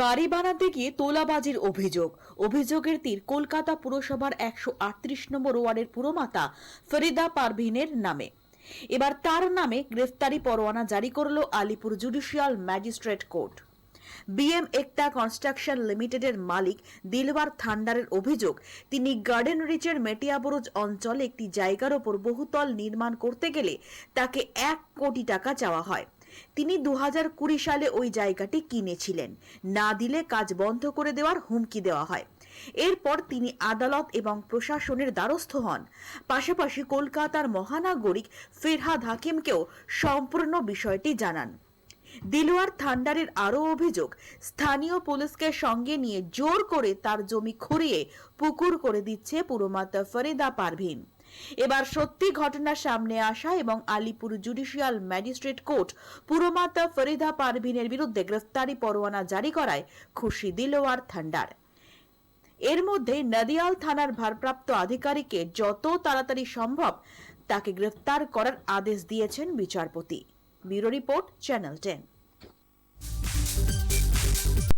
বাড়ি বানাতে গিয়ে তোলাবাজির অভিযোগ। অভিযোগের তীর কলকাতা পুরসভার একশো আটত্রিশ নম্বর ওয়ার্ডের পুরমাতা ফরিদা পারভিনের নামে। এবার তার নামে গ্রেফতারি পরোয়ানা জারি করল Alipur judicial magistrate court. BM Ekta construction লিমিটেডের মালিক দিলওয়ার থান্ডারের অভিযোগ, তিনি গার্ডেন রিচের মেটিয়াবরুজ অঞ্চলে একটি জায়গার ওপর বহুতল নির্মাণ করতে গেলে তাকে এক কোটি টাকা চাওয়া হয়। তিনি দু কুড়ি সালে ওই জায়গাটি কিনেছিলেন। না দিলে কাজ বন্ধ করে দেওয়ার হুমকি দেওয়া হয়। এরপর তিনি আদালত এবং প্রশাসনের দ্বারস্থ হন। পাশাপাশি কলকাতার মহানাগরিক ফেরহাদ হাকিমকেও সম্পূর্ণ বিষয়টি জানান। দিলওয়ার থান্ডারের আরও অভিযোগ, স্থানীয় পুলিশকে সঙ্গে নিয়ে জোর করে তার জমি খড়িয়ে পুকুর করে দিচ্ছে পুরমাতা ফরিদা পারভিন। এবার সত্যি ঘটনা সামনে আসা এবং আলিপুর জুডিশিয়াল ম্যাজিস্ট্রেট কোর্ট পুরমাতা ফরিদা পারভিনের বিরুদ্ধে গ্রেফতারি পরোয়ানা জারি করায় খুশি দিলওয়ার থান্ডার। এর মধ্যে নদিয়াল থানার ভারপ্রাপ্ত আধিকারিককে যত তাড়াতাড়ি সম্ভব তাকে গ্রেফতার করার আদেশ দিয়েছেন বিচারপতি। Bureau report, channel ten.